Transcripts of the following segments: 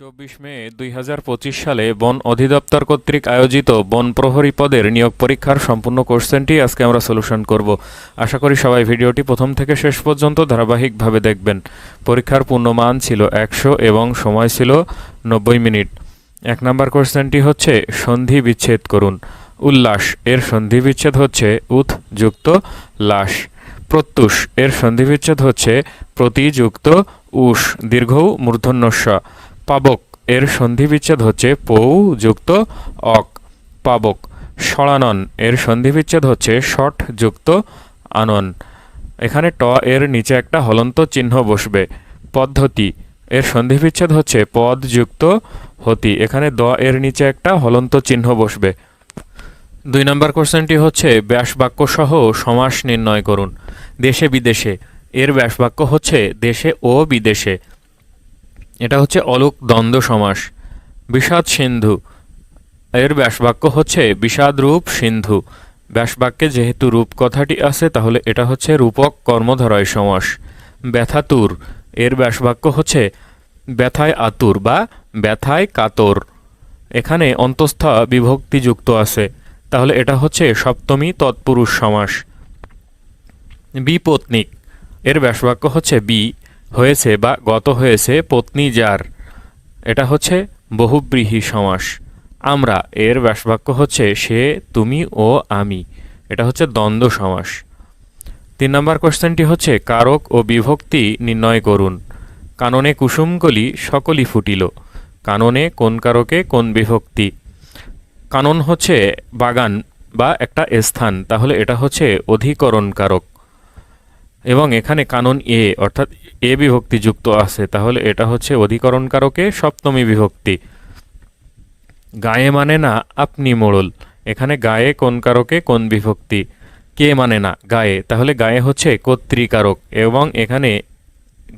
চব্বিশ মে দুই হাজার পঁচিশ সালে বন অধিদপ্তর কর্তৃক আয়োজিত বন প্রহরী পদের নিয়োগ পরীক্ষার সম্পূর্ণ কোশ্চেনটি আজকে আমরা সলিউশন করব। আশা করি সবাই ভিডিওটি প্রথম থেকে শেষ পর্যন্ত ধারাবাহিকভাবে দেখবেন। পরীক্ষার পূর্ণমান ছিল একশো এবং সময় ছিল নব্বই মিনিট। এক নম্বর কোশ্চেনটি হচ্ছে, সন্ধি বিচ্ছেদ করুন। উল্লাস, এর সন্ধি বিচ্ছেদ হচ্ছে উথ যুক্ত লাশ। প্রত্যুষ, এর সন্ধি বিচ্ছেদ হচ্ছে প্রতিযুক্ত উষ, দীর্ঘ মূর্ধন্যস্ব পাবক। এর সন্ধি বিচ্ছেদ হচ্ছে পৌ যুক্ত অক। পাবক। সড়ানন এর সন্ধি বিচ্ছেদ হচ্ছে ষট যুক্ত আনন। এখানে ট এর নিচে একটা হলন্ত চিহ্ন বসবে। পদ্ধতি। এর সন্ধি বিচ্ছেদ হচ্ছে পদ যুক্ত হতি। এখানে দ এর নিচে একটা হলন্ত চিহ্ন বসবে। দুই নম্বর কোশ্চেনটি হচ্ছে, ব্যাসবাক্য সহ সমাস নির্ণয় করুন। দেশে বিদেশে। এর ব্যাসবাক্য হচ্ছে, দেশে ও বিদেশে। এটা হচ্ছে অলোক দ্বন্দ্ব সমাস। বিষাদ সিন্ধু। এর ব্যাসবাক্য হচ্ছে বিষাদ রূপ সিন্ধু। ব্যাসবাক্যে যেহেতু রূপ কথাটি আছে, তাহলে এটা হচ্ছে রূপক কর্মধারয় সমাস, ব্যথাতুর। এর ব্যাসবাক্য হচ্ছে ব্যথায় আতুর বা ব্যথায় কাতর। এখানে অন্তস্থা বিভক্তি যুক্ত আছে। তাহলে এটা হচ্ছে সপ্তমী তৎপুরুষ সমাস। বিপত্নিক। এর ব্যাসবাক্য হচ্ছে বি। হয়েছে বা গত হয়েছে পত্নী যার। এটা হচ্ছে বহুব্রীহি সমাস। আমরা, এর ব্যাসবাক্য হচ্ছে, সে, তুমি ও আমি। এটা হচ্ছে দ্বন্দ্ব সমাস। তিন নম্বর কোশ্চেনটি হচ্ছে, কারক ও বিভক্তি নির্ণয় করুন। কাননে কুসুমকলি সকলই ফুটিল। কাননে কোন কারকে কোন বিভক্তি। কানন হচ্ছে বাগান বা একটা স্থান, তাহলে এটা হচ্ছে অধিকরণ কারক। এবং এখানে কানুন এ, অর্থাৎ এ বিভক্তি যুক্ত আছে, তাহলে এটা হচ্ছে অধিকরণকারকে সপ্তমী বিভক্তি। গায়ে মানে না, আপনি মোড়ল। এখানে গায়ে কোন কারকে, কোন বিভক্তি। কে মানে না, গায়ে। তাহলে গায়ে হচ্ছে কর্তৃকারক এবং এখানে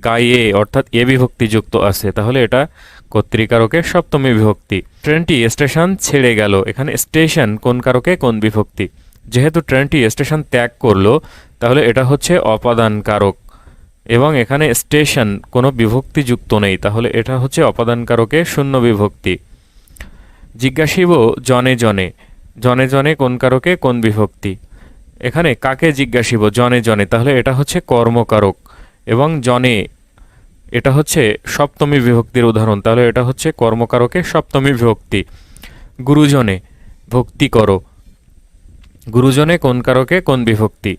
গায়ে, অর্থাৎ এ বিভক্তি যুক্ত আছে, তাহলে এটা কর্তৃকারকের সপ্তমী বিভক্তি। ট্রেনটি স্টেশন ছেড়ে গেল। এখানে স্টেশন কোন কারকে, কোন বিভক্তি। যেহেতু ট্রেনটি স্টেশন ত্যাগ করল, তাহলে এটা হচ্ছে অপাদান কারক এবং এখানে স্টেশন কোনো বিভক্তিযুক্ত নেই, তাহলে এটা হচ্ছে অপাদান কারকে শূন্য বিভক্তি। জিজ্ঞাসিব জনে জনে জনে জনে কোন কারকে কোন বিভক্তি। এখানে কাকে জিজ্ঞাসিব? জনে জনে, তাহলে এটা হচ্ছে কর্মকারক। এবং জনে, এটা হচ্ছে সপ্তমী বিভক্তির উদাহরণ, তাহলে এটা হচ্ছে কর্মকারকে সপ্তমী বিভক্তি। গুরুজনে, ভক্তি করো। গুরুজনে কোন কারকে, কোন বিভক্তি?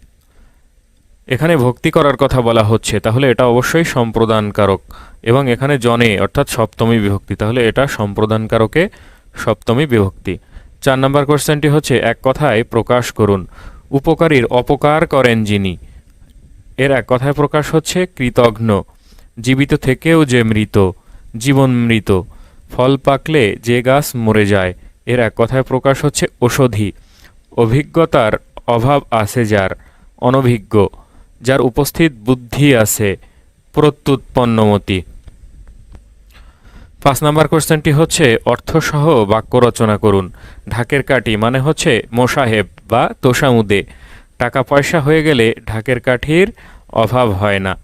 এখানে ভক্তি করার কথা বলা হচ্ছে, তাহলে এটা অবশ্যই সম্প্রদানকারক। এবং এখানে জনে, অর্থাৎ সপ্তমী বিভক্তি, তাহলে এটা সম্প্রদানকারকে সপ্তমী বিভক্তি। চার নম্বর কোশ্চেনটি হচ্ছে, এক কথায় প্রকাশ করুন। উপকারীর অপকার করেন যিনি। এর এক কথায় প্রকাশ হচ্ছে, কৃতঘ্ন। জীবিত থেকেও যে মৃত, জীবন মৃত। ফল পাকলে যে গাছ মরে যায়। এর এক কথায় প্রকাশ হচ্ছে ওষধি অভিজ্ঞতার অভাব আছে যার অনভিজ্ঞ, যার উপস্থিত বুদ্ধি আছে প্রত্যুৎপন্নমতি। পাঁচ নাম্বার কোশ্চেনটি হচ্ছে, অর্থসহ বাক্য রচনা করুন। ঢাকের কাঠি মানে হচ্ছে মোসাহেব বা তোষামুদে। টাকা পয়সা হয়ে গেলে ঢাকের কাঠির অভাব হয় না।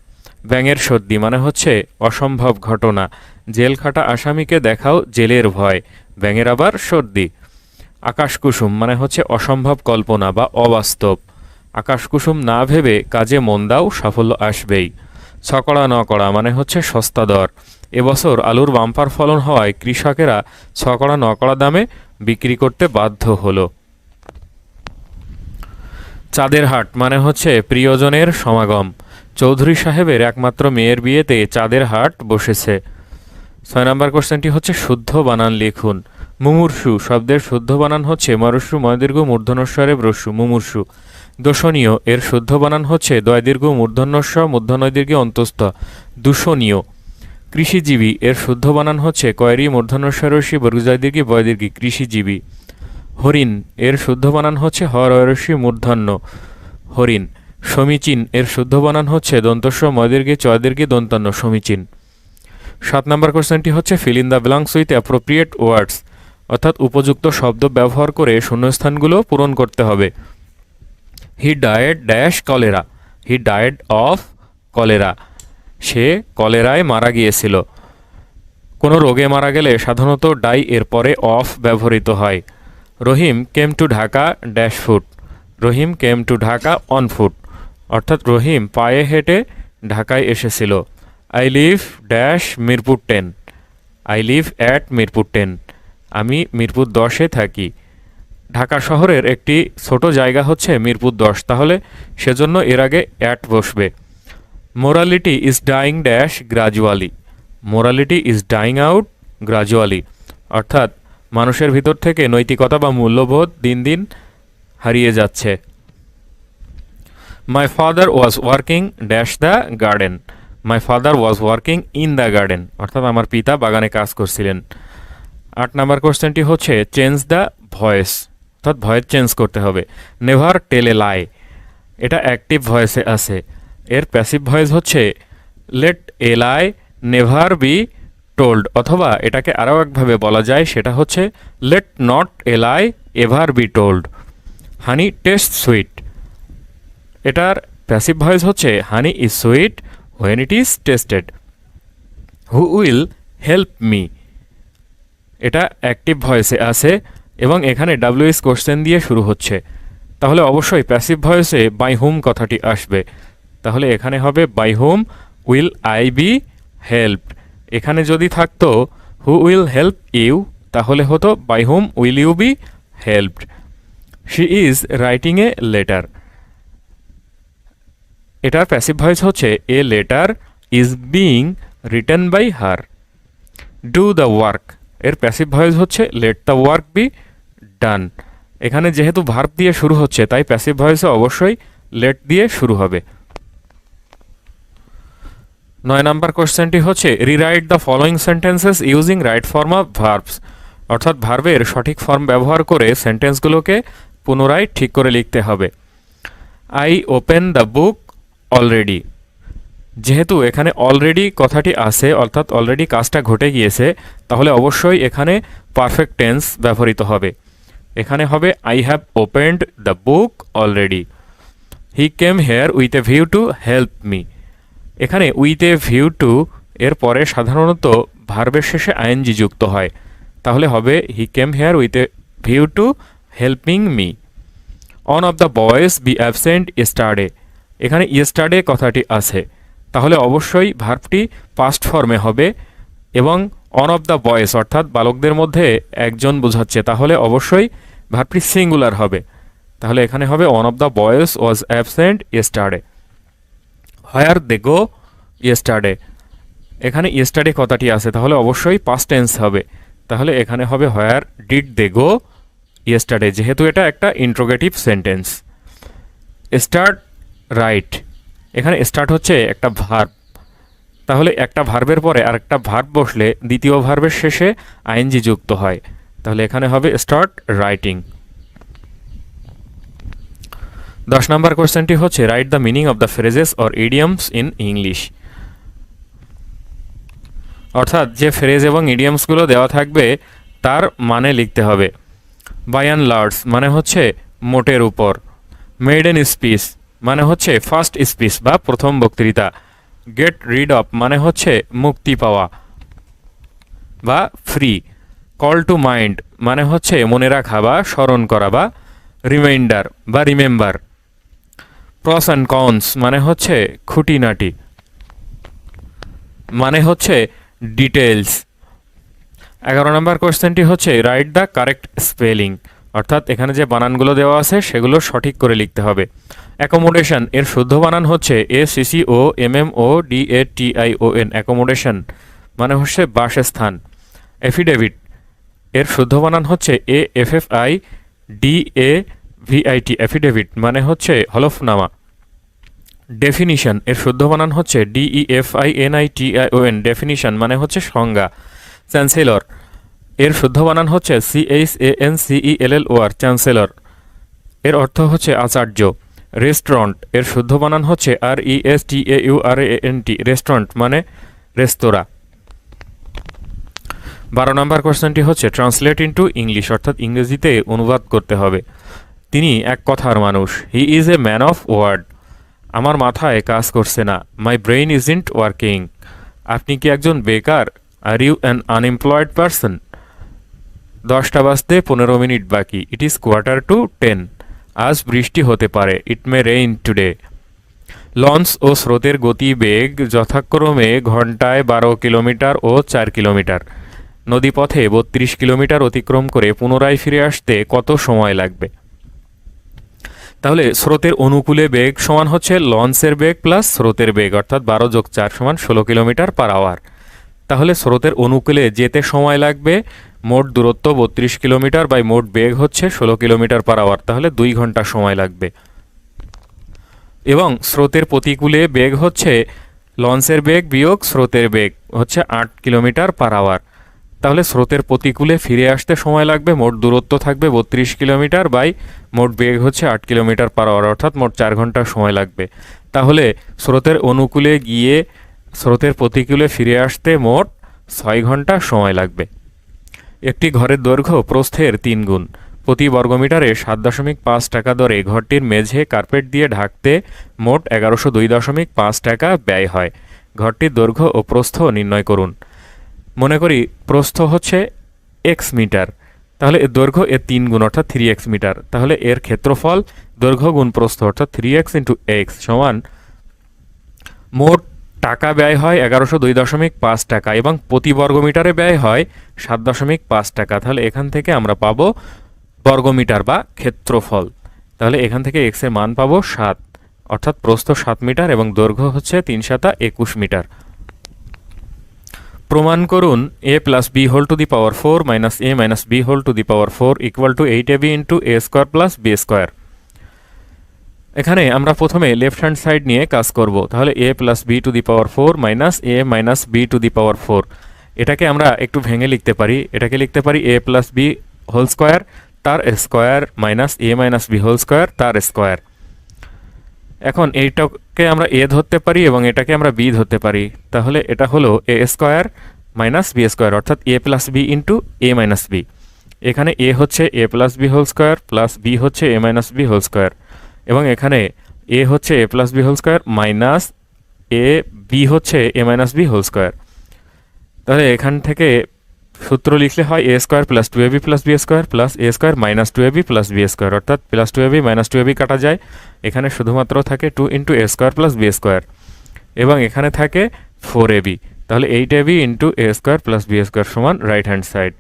ব্যাঙের সর্দি মানে হচ্ছে অসম্ভব ঘটনা। জেল খাটা আসামিকে দেখাও জেলের ভয়। ব্যাঙের আবার সর্দি আকাশকুসুম মানে হচ্ছে অসম্ভব কল্পনা বা অবাস্তব। আকাশকুসুম না ভেবে কাজে মন দাও, সাফল্য আসবেই। ছকড়া নকড়া মানে হচ্ছে সস্তা দর। এবছর আলুর বাম্পার ফলন হওয়ায় কৃষকেরা ছকড়া নকড়া দামে বিক্রি করতে বাধ্য হলো। চাঁদের হাট মানে হচ্ছে প্রিয়জনের সমাগম। চৌধুরী সাহেবের একমাত্র মেয়ের বিয়েতে চাঁদের হাট বসেছে। ছয় নম্বর কোশ্চেনটি হচ্ছে শুদ্ধ বানান লিখুন। মুমূর্ষু শব্দের শুদ্ধ বানান হচ্ছে মরস্যু ময়দীর্ঘ মূর্ধনস্বরে ব্রস্যু মুমূর্ষু। দোষণীয়, এর শুদ্ধ বানান হচ্ছে দয়দীর্ঘ মূর্ধন্যস্ব মূর্ধনৈদীর্ঘ অন্তস্থ। দূষণীয়। কৃষিজীবী, এর শুদ্ধ বানান হচ্ছে কয়রি মূর্ধন্যস্বরস্বী বর্গজয়দীর্ঘী বয়দীর্ঘী কৃষিজীবী। হরিণ, এর শুদ্ধ বানান হচ্ছে হরয়রস্বী মূর্ধন্য। হরিণ, সমীচীন, এর শুদ্ধ বানান হচ্ছে দন্তস্ব ময়দীর্ঘে চয়দীর্ঘে দন্তান্ন সমীচীন। সাত নম্বর কোশ্চেনটি হচ্ছে fill in the blanks with appropriate words. অর্থাৎ উপযুক্ত শব্দ ব্যবহার করে শূন্যস্থানগুলো পূরণ করতে হবে। He died dash cholera he died of cholera সে কলেরায় মারা গিয়েছিল। কোনো রোগে মারা গেলে সাধারণত ডাই এর পরে অফ ব্যবহৃত হয়। Rahim came to Dhaka dash foot Rahim came to Dhaka on foot অর্থাৎ রহিম পায়ে হেঁটে ঢাকায় এসেছিল। I live dash Mirpur ten I live at Mirpur ten আমি মিরপুর দশে থাকি। ঢাকা শহরের একটি ছোট জায়গা হচ্ছে মিরপুর দশ। তাহলে সেজন্য এর আগে অ্যাট বসবে। Morality is dying dash gradually morality is dying out gradually অর্থাৎ মানুষের ভিতর থেকে নৈতিকতা বা মূল্যবোধ দিন দিন হারিয়ে যাচ্ছে। My father was working dash the garden my father was working in the garden অর্থাৎ আমার পিতা বাগানে কাজ করছিলেন। আট নাম্বার কোশ্চেনটি হচ্ছে চেঞ্জ দ্য ভয়েস অর্থাৎ ভয়েস চেঞ্জ করতে হবে। নেভার টেলে লাই এটা অ্যাক্টিভ ভয়েসে আছে। এর প্যাসিভ ভয়েস হচ্ছে let a lie never be told অথবা এটাকে আরও একভাবে বলা যায়, সেটা হচ্ছে let not a lie ever be told honey taste sweet এটার প্যাসিভ ভয়েস হচ্ছে honey is sweet when it is tested who will help me এটা অ্যাক্টিভ ভয়েসে আছে এবং এখানে ডাব্লিউএস কোশ্চেন দিয়ে শুরু হচ্ছে। তাহলে অবশ্যই প্যাসিভ ভয়েসে বাই হুম কথাটি আসবে। তাহলে এখানে হবে by whom will I be help এখানে যদি থাকতো হু উইল হেল্প ইউ তাহলে হতো by whom will you be helped she is writing a letter এটার প্যাসিভ ভয়েস হচ্ছে a letter is being written by her do the work এর passive voice হচ্ছে let the work be done এখানে যেহেতু verb দিয়ে শুরু হচ্ছে, তাই প্যাসিভ ভয়েসে অবশ্যই লেট দিয়ে শুরু হবে। নয় নাম্বার কোশ্চেনটি হচ্ছে rewrite the following sentences using right form of verbs অর্থাৎ ভার্বের সঠিক ফর্ম ব্যবহার করে সেন্টেন্সগুলোকে পুনরায় ঠিক করে লিখতে হবে। I open the book already যেহেতু এখানে অলরেডি কথাটি আছে, অর্থাৎ অলরেডি কাজটা ঘটে গিয়েছে, তাহলে অবশ্যই এখানে পারফেক্ট টেন্স ব্যবহৃত হবে। এখানে হবে I have opened the book already he came here with a view to help me এখানে উইথ এ ভিউ টু এর পরে সাধারণত ভার্বের শেষে আইএনজি যুক্ত হয়। তাহলে হবে he came here with a view to helping me one of the boys be absent yesterday এখানে ইয়েস্টারডে কথাটি আছে। তাহলে অবশ্যই ভার্বটি পাস্ট ফর্মে হবে এবং অন অফ দ্য বয়েস অর্থাৎ বালকদের মধ্যে একজন বোঝাচ্ছে। তাহলে অবশ্যই ভার্বটি সিঙ্গুলার হবে। তাহলে এখানে হবে one of the boys was absent yesterday where they go yesterday এখানে ইয়েস্টারডে কথাটি আছে। তাহলে অবশ্যই পাস্ট টেন্স হবে। তাহলে এখানে হবে where did they go yesterday যেহেতু এটা একটা ইন্ট্রোগেটিভ সেন্টেন্স স্টার্ট রাইট এখানে স্টার্ট হচ্ছে একটা ভার্ব তাহলে একটা ভার্বের পরে আরেকটা ভার্ব বসলে দ্বিতীয় ভার্বের শেষে আইএনজি যুক্ত হয়। তাহলে এখানে হবে স্টার্ট রাইটিং দশ নম্বর কোয়েশ্চেনটি হচ্ছে write the meaning of the phrases or idioms in English অর্থাৎ যে ফ্রেজ এবং ইডিয়ামসগুলো দেওয়া থাকবে, তার মানে লিখতে হবে। বাই অ্যান্ড লার্ডস মানে হচ্ছে মোটের উপর। মেডেন স্পিচ মানে হচ্ছে ফার্স্ট স্পিচ বা প্রথম বক্তৃতা। গেট রিড অফ মানে হচ্ছে মুক্তি পাওয়া বা ফ্রি কল টু মাইন্ড মানে হচ্ছে মনে রাখা বা স্মরণ করা বা রিমাইন্ডার বা রিমেম্বার প্রস অ্যান্ড কনস মানে হচ্ছে খুঁটিনাটি। মানে হচ্ছে ডিটেলস এগারো নম্বর কোয়েশ্চেনটি হচ্ছে রাইট দ্য কারেক্ট স্পেলিং অর্থাৎ এখানে যে বানানগুলো দেওয়া আছে সেগুলো সঠিক করে লিখতে হবে। অ্যাকোমোডেশন এর শুদ্ধ বানান হচ্ছে A C C O M M O D A T I O N accommodation মানে হচ্ছে বাসস্থান। এফিডেভিট এর শুদ্ধ বানান হচ্ছে A F F I D A V I T affidavit মানে হচ্ছে হলফনামা। ডেফিনিশন এর শুদ্ধ বানান হচ্ছে D E F I N I T I O N definition মানে হচ্ছে সংজ্ঞা। চ্যান্সেলর এর শুদ্ধ বানান হচ্ছে সি এইচ এ এন সিই এল এল ও আর চ্যান্সেলর এর অর্থ হচ্ছে আচার্য। রেস্টুরেন্টের শুদ্ধ বানান হচ্ছে R E S T A U R A N T restaurant মানে রেস্তোরাঁ। বারো নম্বর কোশ্চেনটি হচ্ছে ট্রান্সলেট ইন্টু ইংলিশ অর্থাৎ ইংরেজিতে অনুবাদ করতে হবে। তিনি এক কথার মানুষ। He is a man of word আমার মাথায় কাজ করছে না। My brain is isn't working আপনি কি একজন বেকার? Are you an unemployed person দশটা বাজতে পনেরো মিনিট বাকি। It is quarter to ten আজ বৃষ্টি হতে পারে। It may rain today launch ও স্রোতের গতিবেগ যথাক্রমে ঘন্টায় বারো কিলোমিটার ও চার কিলোমিটার। নদীপথে বত্রিশ কিলোমিটার অতিক্রম করে পুনরায় ফিরে আসতে কত সময় লাগবে? তাহলে স্রোতের অনুকূলে বেগ সমান হচ্ছে লঞ্চের বেগ প্লাস স্রোতের বেগ, অর্থাৎ বারো যোগ চার সমান ষোলো কিলোমিটার পার আওয়ার তাহলে স্রোতের অনুকূলে যেতে সময় লাগবে? মোট দূরত্ব বত্রিশ কিলোমিটার বাই মোট বেগ হচ্ছে ষোলো কিলোমিটার পার আওয়ার, তাহলে দুই ঘণ্টা সময় লাগবে। এবং স্রোতের প্রতিকূলে বেগ হচ্ছে, লঞ্চের বেগ বিয়োগ স্রোতের বেগ হচ্ছে আট কিলোমিটার পার আওয়ার। তাহলে স্রোতের প্রতিকূলে ফিরে আসতে সময় লাগবে, মোট দূরত্ব থাকবে বত্রিশ কিলোমিটার বাই মোট বেগ হচ্ছে আট কিলোমিটার পার আওয়ার, অর্থাৎ মোট চার ঘণ্টা সময় লাগবে। তাহলে স্রোতের অনুকূলে গিয়ে স্রোতের প্রতিকূলে ফিরে আসতে মোট ছয় ঘণ্টা সময় লাগবে। একটি ঘরের দৈর্ঘ্য প্রস্থের তিন গুণ। প্রতি বর্গমিটারে সাত দশমিক পাঁচ টাকা দরে ঘরটির মেঝে কার্পেট দিয়ে ঢাকতে মোট এগারোশো দুই দশমিক পাঁচ টাকা ব্যয় হয়। ঘরটির দৈর্ঘ্য ও প্রস্থ নির্ণয় করুন। মনে করি প্রস্থ হচ্ছে এক্স মিটার। তাহলে এর দৈর্ঘ্য এর তিন গুণ অর্থাৎ থ্রি এক্স মিটার। তাহলে এর ক্ষেত্রফল দৈর্ঘ্য গুণ প্রস্থ অর্থাৎ থ্রি এক্স ইন্টু এক্স সমান মোট টাকা ব্যয় হয় এগারোশো দুই দশমিক পাঁচ টাকা এবং প্রতি বর্গমিটারে ব্যয় হয় সাত দশমিক পাঁচ টাকা। তাহলে এখান থেকে আমরা পাবো বর্গমিটার বা ক্ষেত্রফল। তাহলে এখান থেকে এক্সের মান পাবো সাত। অর্থাৎ প্রস্থ সাত মিটার এবং দৈর্ঘ্য হচ্ছে তিন সাতা একুশ মিটার। প্রমাণ করুন A plus B whole to the power four minus A minus B whole to the power four equal to eight A B into A square plus B square এখানে আমরা প্রথমে লেফট হ্যান্ড সাইড নিয়ে কাজ করব। তাহলে A plus B to the power four minus A minus B to the power four এটাকে আমরা একটু ভেঙে লিখতে পারি। এটাকে লিখতে পারি A plus B whole square তার square minus A minus B whole square তার স্কোয়ার এখন এইটাকে আমরা এ ধরতে পারি এবং এটাকে আমরা বি ধরতে পারি। তাহলে এটা হলো A square minus B square অর্থাৎ A plus B into A minus B এখানে এ হচ্ছে A plus B whole square plus B হচ্ছে A minus B whole square এবং এখানে এ হচ্ছে A plus B whole square minus A B হচ্ছে A minus B whole square. তাহলে এখান থেকে সূত্র লিখলে হয় A square plus two A B plus B square plus A square minus two A B plus B square. অর্থাৎ plus two A B minus two A B কাটা যায়। এখানে শুধুমাত্র থাকে two into A square plus B square. এবং এখানে থাকে four A B. তাহলে eight A B into A square plus B square সমান রাইট হ্যান্ড সাইড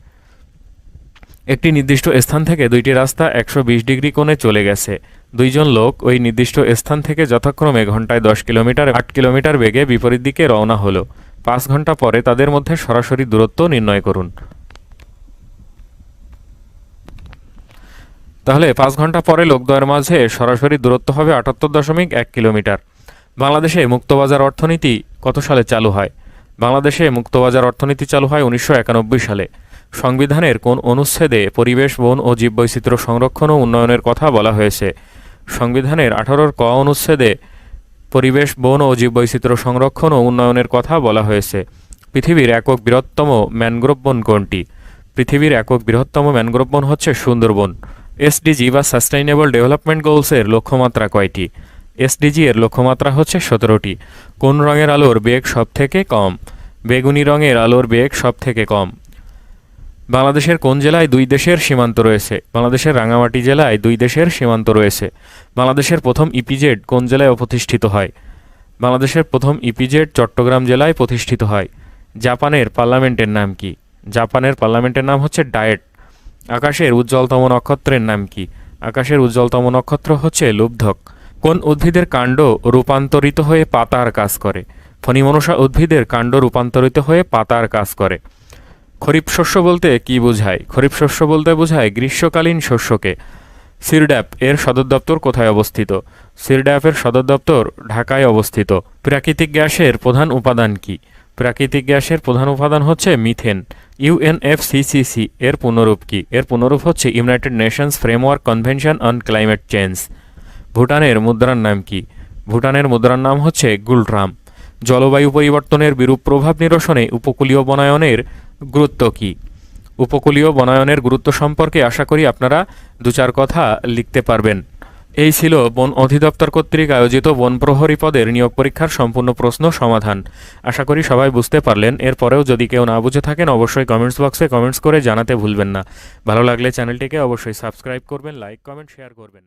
একটি নির্দিষ্ট স্থান থেকে দুইটি রাস্তা একশো বিশ ডিগ্রি কোণে চলে গেছে। দুইজন লোক ওই নির্দিষ্ট স্থান থেকে যথাক্রমে ঘন্টায় দশ কিলোমিটার, আট কিলোমিটার বেগে বিপরীত দিকে রওনা হলো। পাঁচ ঘণ্টা পরে তাদের মধ্যে সরাসরি দূরত্ব নির্ণয় করুন। তাহলে পাঁচ ঘণ্টা পরে লোকদ্বয়ের মাঝে সরাসরি দূরত্ব হবে আটাত্তর দশমিক এক কিলোমিটার। বাংলাদেশে মুক্তবাজার অর্থনীতি কত সালে চালু হয়? বাংলাদেশে মুক্তবাজার অর্থনীতি চালু হয় উনিশশো একানব্বই সালে। সংবিধানের কোন অনুচ্ছেদে পরিবেশ, বন ও জীববৈচিত্র্য সংরক্ষণ ও উন্নয়নের কথা বলা হয়েছে? সংবিধানের আঠারোর ক অনুচ্ছেদে পরিবেশ, বন ও জীববৈচিত্র্য সংরক্ষণ ও উন্নয়নের কথা বলা হয়েছে। পৃথিবীর একক বৃহত্তম ম্যানগ্রোভ বন কোনটি? পৃথিবীর একক বৃহত্তম ম্যানগ্রোভ বন হচ্ছে সুন্দরবন। এসডিজি বা সাস্টেইনেবল ডেভেলপমেন্ট গোলসের লক্ষ্যমাত্রা কয়টি? এসডিজি এর লক্ষ্যমাত্রা হচ্ছে সতেরোটি। কোন রঙের আলোর বেগ সব থেকে কম? বেগুনি রঙের আলোর বেগ সব থেকে কম। বাংলাদেশের কোন জেলায় দুই দেশের সীমান্ত রয়েছে? বাংলাদেশের রাঙামাটি জেলায় দুই দেশের সীমান্ত রয়েছে। বাংলাদেশের প্রথম ইপিজেড কোন জেলায় প্রতিষ্ঠিত হয়? বাংলাদেশের প্রথম ইপিজেড চট্টগ্রাম জেলায় প্রতিষ্ঠিত হয়। জাপানের পার্লামেন্টের নাম কি? জাপানের পার্লামেন্টের নাম হচ্ছে ডায়েট। আকাশের উজ্জ্বলতম নক্ষত্রের নাম কি? আকাশের উজ্জ্বলতম নক্ষত্র হচ্ছে লুব্ধক। কোন উদ্ভিদের কাণ্ড রূপান্তরিত হয়ে পাতার কাজ করে? ফণিমনসা উদ্ভিদের কাণ্ড রূপান্তরিত হয়ে পাতার কাজ করে। খরিফ শস্য বলতে কি বোঝায়? খরিফ শস্য বলতে বোঝায় গ্রীষ্মকালীন শস্যকে। সিরড্যাপ এর সদর দপ্তর কোথায় অবস্থিত? সিরড্যাপের সদর দপ্তর ঢাকায় অবস্থিত। প্রাকৃতিক গ্যাসের প্রধান উপাদান কি? প্রাকৃতিক গ্যাসের প্রধান উপাদান হচ্ছে মিথেন। ইউএনএফসিসিসি এর পুনরূপ কি? এর পুনরূপ হচ্ছে United Nations Framework Convention on Climate Change. ভুটানের মুদ্রার নাম কি? ভুটানের মুদ্রার নাম হচ্ছে গুলট্রাম জলবায়ু পরিবর্তনের বিরূপ প্রভাব নিরসনে উপকূলীয় বনায়নের গুরুত্ব কি? উপকূলীয় বনায়নের গুরুত্ব সম্পর্কে আশা করি আপনারা দু চার কথা লিখতে পারবেন। এই ছিল বন অধিদপ্তর কর্তৃক আয়োজিত বন প্রহরী পদের নিয়োগ পরীক্ষার সম্পূর্ণ প্রশ্ন সমাধান। আশা করি সবাই বুঝতে পারলেন। এরপরেও যদি কেউ না বুঝে থাকেন, অবশ্যই কমেন্টস বক্সে কমেন্টস করে জানাতে ভুলবেন না। ভালো লাগলে চ্যানেলটিকে অবশ্যই সাবস্ক্রাইব করবেন, লাইক, কমেন্ট, শেয়ার করবেন।